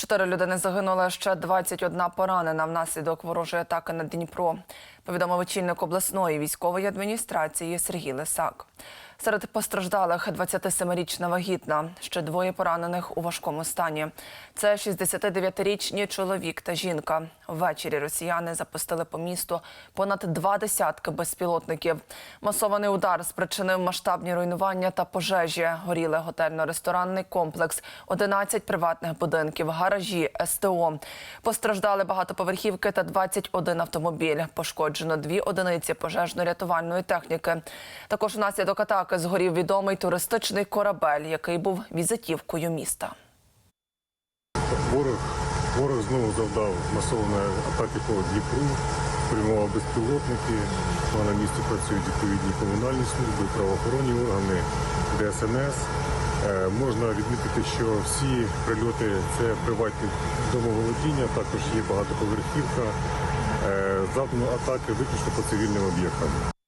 Чотири людини загинули, ще 21 поранена внаслідок ворожої атаки на Дніпро. Повідомив очільник обласної військової адміністрації Сергій Лисак. Серед постраждалих 27-річна вагітна, ще двоє поранених у важкому стані. Це 69-річні чоловік та жінка. Ввечері росіяни запустили по місту понад два десятки безпілотників. Масований удар спричинив масштабні руйнування та пожежі. Горіли готельно-ресторанний комплекс, 11 приватних будинків, гаражі, СТО. Постраждали багатоповерхівки та 21 автомобіль. Пошкоджено дві одиниці пожежно-рятувальної техніки. Також внаслідок атаки згорів відомий туристичний корабель, який був візитівкою міста. Ворог, ворог знову завдав масованої атаки по Дніпру, прямував безпілотники. На місці працюють відповідні комунальні служби, правоохоронні органи, ДСНС. Е, Можна відмітити, що всі прильоти це приватні домоволодіння, також є багатоповерхівка. Е, Завдано атаки виключно по цивільним об'єктам.